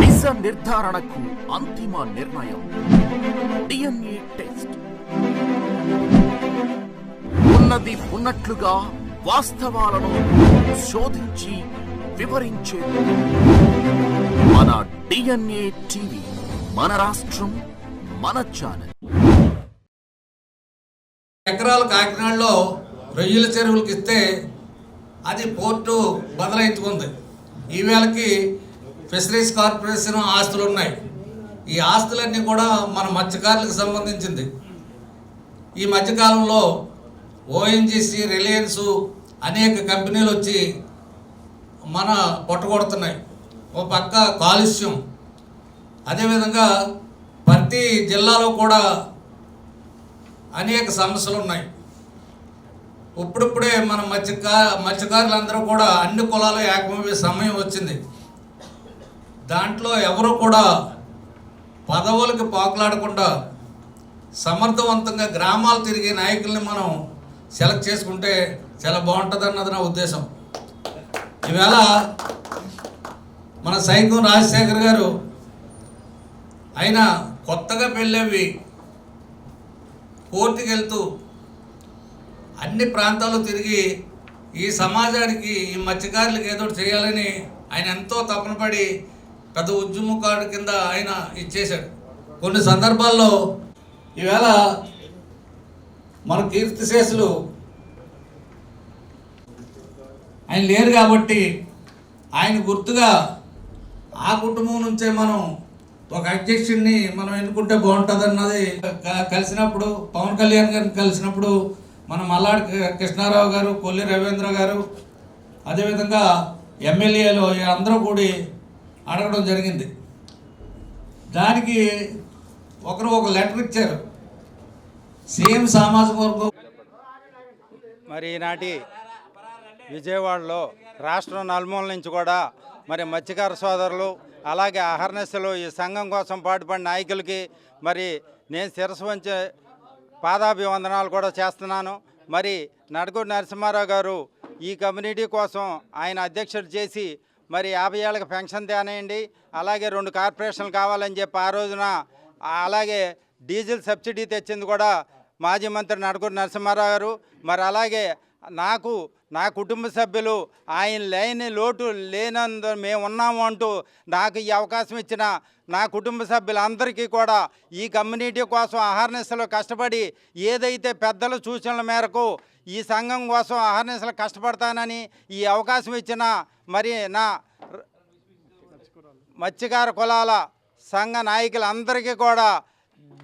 నిజ నిర్ధారణకు అంతిమ నిర్ణయం. DNA test. ఉన్నది ఉన్నట్లుగా వాస్తవాలను శోధించి వివరించే మన డిఎన్ఏ టీవీ మన రాష్ట్రం మన ఛానల్. ఎకరాలు కాకినాడలో రొయ్యల చెరువులకు ఇస్తే అది పోర్టు బదలాయించుకుంది ఈవేళకి ఫిషరీస్ కార్పొరేషన్ ఆస్తులు ఉన్నాయి. ఈ ఆస్తులన్నీ కూడా మన మత్స్యకారులకు సంబంధించింది. ఈ మధ్యకాలంలో ఓఎన్జీసీ రిలయన్స్ అనేక కంపెనీలు వచ్చి మన పొట్టగొడుతున్నాయి ఓ పక్క కాలుష్యం. అదేవిధంగా ప్రతి జిల్లాలో కూడా అనేక సమస్యలు ఉన్నాయి. ఇప్పుడిప్పుడే మన మత్స్యకా మత్స్యకారులందరూ కూడా అన్ని కులాలు ఏకమయ్యే సమయం వచ్చింది. దాంట్లో ఎవరు కూడా పదవులకి పాకులాడకుండా సమర్థవంతంగా గ్రామాలు తిరిగే నాయకుల్ని మనం సెలెక్ట్ చేసుకుంటే చాలా బాగుంటుంది అన్నది నా ఉద్దేశం. ఈవేళ మన సైకం రాజశేఖర్ గారు ఆయన కొత్తగా పెళ్ళవి కోర్టుకి వెళ్తూ అన్ని ప్రాంతాలు తిరిగి ఈ సమాజానికి ఈ మత్స్యకారులకు ఏదో చేయాలని ఆయన ఎంతో తపన పడి పెద్ద ఉద్యమకాడు కింద ఆయన ఇచ్చేశాడు. కొన్ని సందర్భాల్లో ఈవేళ మన కీర్తిశేషులు ఆయన లేరు కాబట్టి ఆయన గుర్తుగా ఆ కుటుంబం నుంచే మనం ఒక అధ్యక్షుడిని మనం ఎన్నుకుంటే బాగుంటుంది అన్నది కలిసినప్పుడు పవన్ కళ్యాణ్ గారిని కలిసినప్పుడు మన మల్లాడి కృష్ణారావు గారు కొల్లి రవీంద్ర గారు అదేవిధంగా ఎమ్మెల్యేలు అందరూ కూడి అడగడం జరిగింది. దానికి ఒకరు ఒక లెటర్ ఇచ్చారు. సీఎం సామాజిక వర్గం మరి ఈనాటి విజయవాడలో రాష్ట్రం నలుమూల నుంచి కూడా మరి మత్స్యకార సోదరులు అలాగే అహర్నెస్సులు ఈ సంఘం కోసం పాటుపడిన నాయకులకి మరి నేను శిరసు వంచే పాదాభివందనాలు కూడా చేస్తున్నాను. మరి నడుగుడు నరసింహారావు గారు ఈ కమ్యూనిటీ కోసం ఆయన అధ్యక్షుడు చేసి మరి యాభై ఏళ్ళకి పెన్షన్ తేనేయండి అలాగే రెండు కార్పొరేషన్లు కావాలని చెప్పి ఆ రోజున అలాగే డీజిల్ సబ్సిడీ తెచ్చింది కూడా మాజీ మంత్రి నడుగురు నరసింహారావు గారు. మరి అలాగే నాకు నా కుటుంబ సభ్యులు ఆయన లేని లోటు లేనందు మేము ఉన్నాము అంటూ నాకు ఈ అవకాశం ఇచ్చిన నా కుటుంబ సభ్యులందరికీ కూడా ఈ కమ్యూనిటీ కోసం అహర్నిశలో కష్టపడి ఏదైతే పెద్దల సూచనల మేరకు ఈ సంఘం కోసం అహర్నిశలు కష్టపడతానని ఈ అవకాశం ఇచ్చిన మరి నా మత్స్యకార కులాల సంఘ నాయకులందరికీ కూడా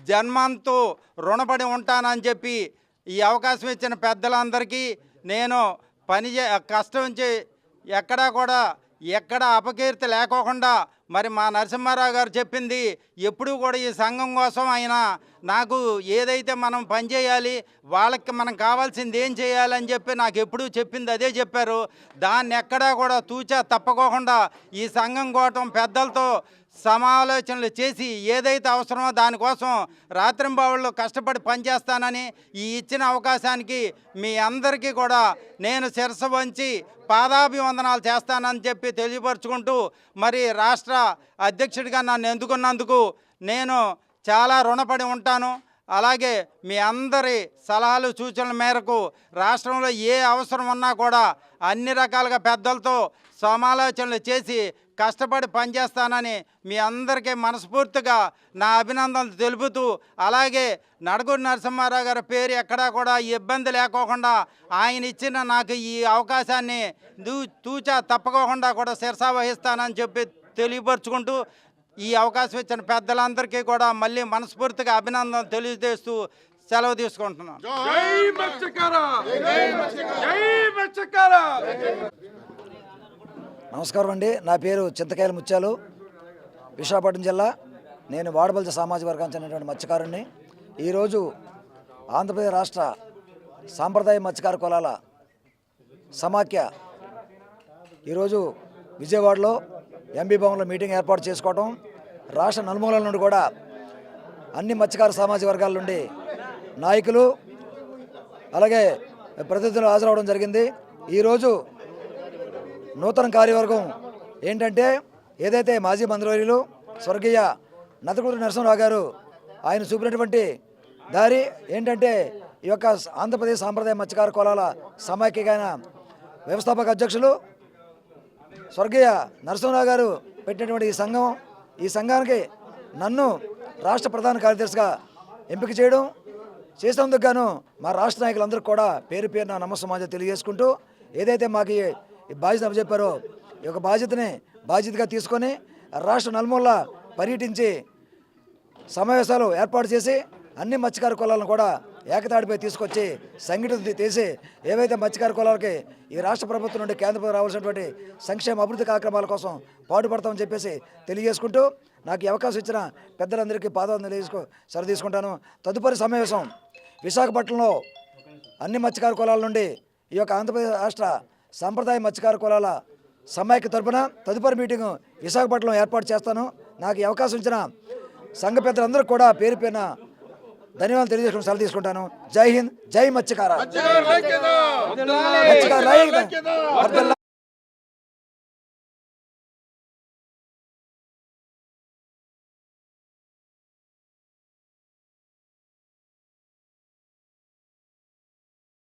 జన్మంతో రుణపడి ఉంటానని చెప్పి ఈ అవకాశం ఇచ్చిన పెద్దలందరికీ నేను పని కష్టం చే ఎక్కడా కూడా ఎక్కడ అపకీర్తి లేకోకుండా మరి మా నరసింహారావు గారు చెప్పింది ఎప్పుడూ కూడా ఈ సంఘం కోసం ఆయన నాకు ఏదైతే మనం పనిచేయాలి వాళ్ళకి మనం కావాల్సింది ఏం చేయాలని చెప్పి నాకు ఎప్పుడూ చెప్పింది అదే చెప్పారు. దాన్ని ఎక్కడా కూడా తూచా తప్పకోకుండా ఈ సంఘం కోవటం పెద్దలతో సమాలోచనలు చేసి ఏదైతే అవసరమో దానికోసం రాత్రింబావుళ్ళు కష్టపడి పనిచేస్తానని ఈ ఇచ్చిన అవకాశానికి మీ అందరికీ కూడా నేను శిరస వంచి పాదాభివందనాలు చేస్తానని చెప్పి తెలియపరుచుకుంటూ మరి రాష్ట్ర అధ్యక్షుడిగా నన్ను ఎందుకున్నందుకు నేను చాలా రుణపడి ఉంటాను. అలాగే మీ అందరి సలహాలు సూచనల మేరకు రాష్ట్రంలో ఏ అవసరం ఉన్నా కూడా అన్ని రకాలుగా పెద్దలతో సమాలోచనలు చేసి కష్టపడి పనిచేస్తానని మీ అందరికీ మనస్ఫూర్తిగా నా అభినందనలు తెలుపుతూ అలాగే నడుగురు నరసింహారావు గారి పేరు ఎక్కడా కూడా ఇబ్బంది లేకోకుండా ఆయన ఇచ్చిన నాకు ఈ అవకాశాన్ని దూ తూచా తప్పకోకుండా కూడా శిరసా వహిస్తానని చెప్పి తెలియపరుచుకుంటూ ఈ అవకాశం ఇచ్చిన పెద్దలందరికీ కూడా మళ్ళీ మనస్ఫూర్తిగా అభినందనలు తెలియజేస్తూ సెలవు తీసుకుంటున్నాను. నమస్కారం అండి. నా పేరు చింతకాయల ముత్యాలు. విశాఖపట్నం జిల్లా నేను వాడబల్జ సామాజిక వర్గానికి చెందినటువంటి మత్స్యకారుణ్ణి. ఈరోజు ఆంధ్రప్రదేశ్ రాష్ట్ర సాంప్రదాయ మత్స్యకార కులాల సమాఖ్య ఈరోజు విజయవాడలో ఎంబీ భవన్లో మీటింగ్ ఏర్పాటు చేసుకోవడం రాష్ట్ర నలుమూలల నుండి కూడా అన్ని మత్స్యకార సామాజిక వర్గాల నుండి నాయకులు అలాగే ప్రతినిధులు హాజరవడం జరిగింది. ఈరోజు నూతన కార్యవర్గం ఏంటంటే ఏదైతే మాజీ మంత్రివర్యులు స్వర్గీయ నతకూరు నరసింహరావు గారు ఆయన చూపినటువంటి దారి ఏంటంటే ఈ యొక్క ఆంధ్రప్రదేశ్ సాంప్రదాయ మత్స్యకార కులాల సమైక్యమైన వ్యవస్థాపక అధ్యక్షులు స్వర్గీయ నరసింహరావు గారు పెట్టినటువంటి ఈ సంఘం ఈ సంఘానికి నన్ను రాష్ట్ర ప్రధాన కార్యదర్శిగా ఎంపిక చేయడం చేసినందుకు గాను మా రాష్ట్ర నాయకులందరికీ కూడా పేరు పేరున నమస్సమాజం తెలియజేసుకుంటూ ఏదైతే మాకు ఈ ఈ బాధ్యత అప్పచెప్పారో ఈ యొక్క బాధ్యతని బాధ్యతగా తీసుకొని రాష్ట్ర నలుమూల పర్యటించి సమావేశాలు ఏర్పాటు చేసి అన్ని మత్స్యకార కులాలను కూడా ఏకతాటిపై తీసుకొచ్చి సంఘటిత తీసి ఏవైతే మత్స్యకార కులాలకి ఈ రాష్ట్ర ప్రభుత్వం నుండి కేంద్ర ప్రభుత్వం రావాల్సినటువంటి సంక్షేమ అభివృద్ధి కార్యక్రమాల కోసం పాటుపడతామని చెప్పేసి తెలియజేసుకుంటూ నాకు ఈ అవకాశం ఇచ్చిన పెద్దలందరికీ పాదాలు తెలియజేసుకో సరి తీసుకుంటాను తదుపరి సమావేశం విశాఖపట్నంలో అన్ని మత్స్యకార కులాల నుండి ఈ యొక్క ఆంధ్రప్రదేశ్ రాష్ట్ర సాంప్రదాయ మత్స్యకార కులాల సమాఖ్య తరపున తదుపరి మీటింగ్ విశాఖపట్నంలో ఏర్పాటు చేస్తాను. నాకు ఈ అవకాశం ఇచ్చిన సంఘ పెద్దలందరూ కూడా పేరు పేరున ధన్యవాదాలు తెలియజేసుకుని సెలవు తీసుకుంటాను. జై హింద్ జై మత్స్యకార